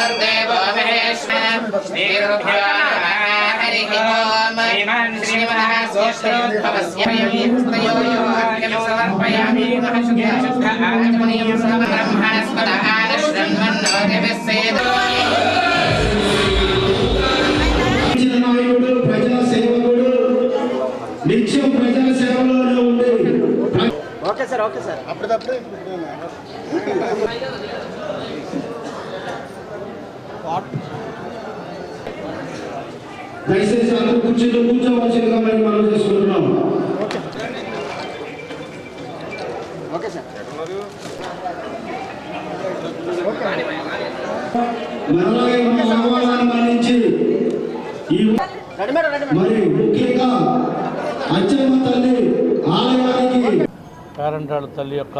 गुरुर्देवो महेश्वर श्रीगुरुभ्यो नमः हरिः ओम् श्रीमान् श्रीमनः सोऽष्टोद्भवस्य हस्तयो योऽर्घ्यं समर्पयामि महशुद्ध आचमनीयं ब्रह्मणस्पद आनश्रन्मन्नोतिभिस्सेदो ఇచ్చిన నాయకుడు ప్రజా సేవకుడు నిత్యం ప్రజా సేవలోనే ఉండి ఓకే సార్ ఓకే సార్ దయచేసి అందరూ కుర్చీలో కూర్చోవలసిందిగా మేము మనం చేసుకుంటున్నాం. మరి ముఖ్యంగా అచ్చమ్మ తల్లి ఆలయానికి పేరంటాడు తల్లి యొక్క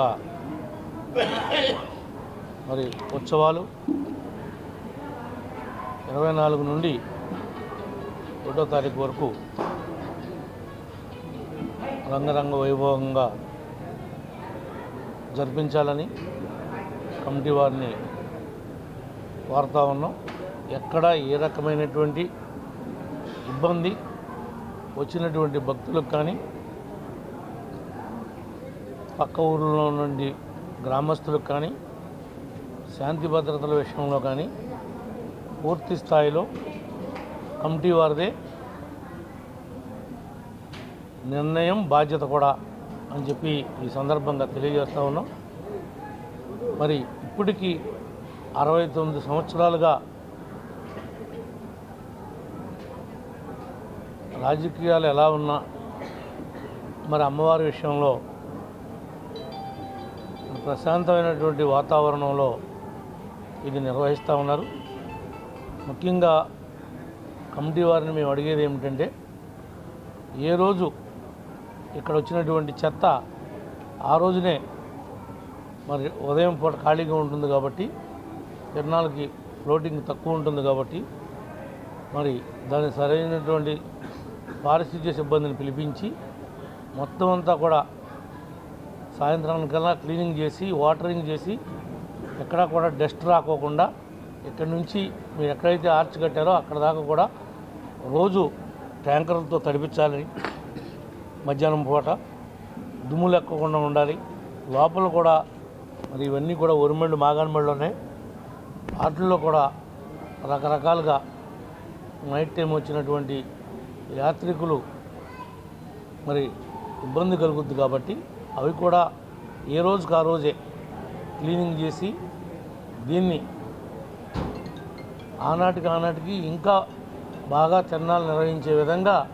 మరి ఉత్సవాలు ఇరవై నాలుగు నుండి ఒకటో తారీఖు వరకు రంగరంగ వైభవంగా జరిపించాలని కమిటీ వారిని కోరుతా ఉన్నాం. ఎక్కడ ఏ రకమైనటువంటి ఇబ్బంది వచ్చినటువంటి భక్తులకు కానీ పక్క ఊర్లో నుండి గ్రామస్తులకు కానీ శాంతి భద్రతల విషయంలో కానీ పూర్తి స్థాయిలో కమిటీ వారిదే. నిర్ణయం బాధ్యత కూడా అని చెప్పి ఈ సందర్భంగా తెలియజేస్తా ఉన్నాం. మరి ఇప్పటికీ అరవై తొమ్మిది సంవత్సరాలుగా రాజకీయాలు ఎలా ఉన్నా మరి అమ్మవారి విషయంలో ప్రశాంతమైనటువంటి వాతావరణంలో ఇది నిర్వహిస్తూ ఉన్నారు. ముఖ్యంగా కమిటీ వారిని మేము అడిగేది ఏమిటంటే ఏ రోజు ఇక్కడ వచ్చినటువంటి చెత్త ఆ రోజునే మరి ఉదయం పూట ఖాళీగా ఉంటుంది కాబట్టి తిరణాలకి ఫ్లోటింగ్ తక్కువ ఉంటుంది కాబట్టి మరి దాని సరైనటువంటి పారిశుద్ధ్య సిబ్బందిని పిలిపించి మొత్తం అంతా కూడా సాయంత్రానికల్లా క్లీనింగ్ చేసి వాటరింగ్ చేసి ఎక్కడా కూడా డస్ట్ రాకోకుండా ఇక్కడ నుంచి మీరు ఎక్కడైతే ఆర్చ్ కట్టారో అక్కడ దాకా కూడా రోజు ట్యాంకర్లతో తడిపించాలని మధ్యాహ్నం పూట దుమ్ము లెక్కకుండా ఉండాలి. లోపల కూడా మరి ఇవన్నీ కూడా ఒరిమెళ్ళు మాగానమెళ్ళు ఉన్నాయి. వాటిల్లో కూడా రకరకాలుగా నైట్ టైం వచ్చినటువంటి యాత్రికులు మరి ఇబ్బంది కలుగుద్ది కాబట్టి అవి కూడా ఏ రోజుకి ఆ రోజే క్లీనింగ్ చేసి దీన్ని ఆనాటికి ఆనాటికి ఇంకా బాగా తిరణాలు నిర్వహించే విధంగా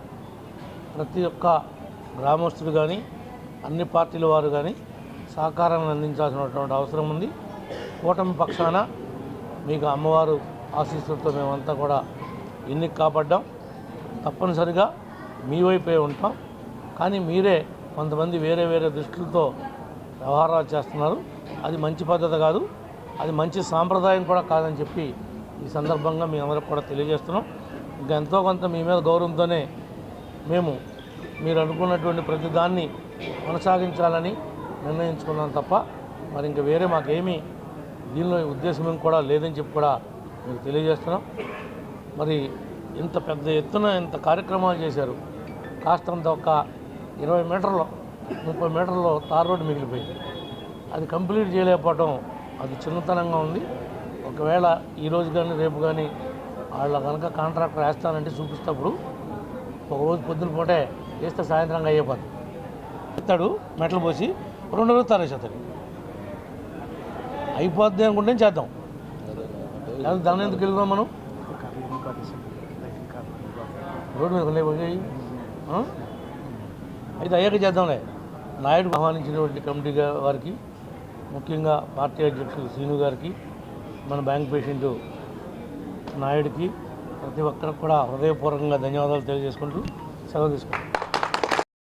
ప్రతి ఒక్క గ్రామస్తులు కానీ అన్ని పార్టీల వారు కానీ సహకారాన్ని అందించాల్సినటువంటి అవసరం ఉంది. కూటమి పక్షాన మీకు అమ్మవారు ఆశీస్సులతో మేమంతా కూడా ఎన్నిక కాపాడ్డాం. తప్పనిసరిగా మీ వైపే ఉంటాం. కానీ మీరే కొంతమంది వేరే వేరే దృష్టిలతో వ్యవహారాలు చేస్తున్నారు. అది మంచి పద్ధతి కాదు. అది మంచి సాంప్రదాయం కూడా కాదని చెప్పి ఈ సందర్భంగా మీ అందరికి కూడా తెలియజేస్తున్నాం. ఇంకా ఎంతో కొంత మీ మీద గౌరవంతోనే మేము మీరు అనుకున్నటువంటి ప్రతి దాన్ని కొనసాగించాలని నిర్ణయించుకున్నాం తప్ప మరి ఇంకా వేరే మాకేమీ దీనిలో ఉద్దేశం కూడా లేదని చెప్పి కూడా మీకు తెలియజేస్తున్నాం. మరి ఇంత పెద్ద ఎత్తున ఇంత కార్యక్రమాలు చేశారు. కాస్తంత ఒక ఇరవై మీటర్లు ముప్పై మీటర్లు తార్ రోడ్డు మిగిలిపోయింది. అది కంప్లీట్ చేయలేకపోవటం అది చిన్నతనంగా ఉంది. ఒకవేళ ఈరోజు కానీ రేపు కానీ వాళ్ళ కనుక కాంట్రాక్టర్ వేస్తానంటే చూపిస్తప్పుడు ఒక రోజు పొద్దున పూటే వేస్తే సాయంత్రంగా అయ్యేపోతుంది ఇస్తాడు మెట్లు పోసి రెండు రోజులు తారేసేస్తాడు అయిపోద్ది అనుకుంటే చేద్దాం? లేదా దాని ఎందుకు వెళ్దాం మనం? రోడ్డు మీద లేకపోయి అయితే అయ్యాక చేద్దాంలే. నాయుడు ఆహ్వానించినటువంటి కమిటీగా వారికి ముఖ్యంగా పార్టీ అధ్యక్షులు శ్రీను గారికి మన బ్యాంక్ పేషెంట్ నాయుడికి ప్రతి ఒక్కరికి కూడా హృదయపూర్వకంగా ధన్యవాదాలు తెలియజేసుకుంటూ సెలవు తీసుకుంటాం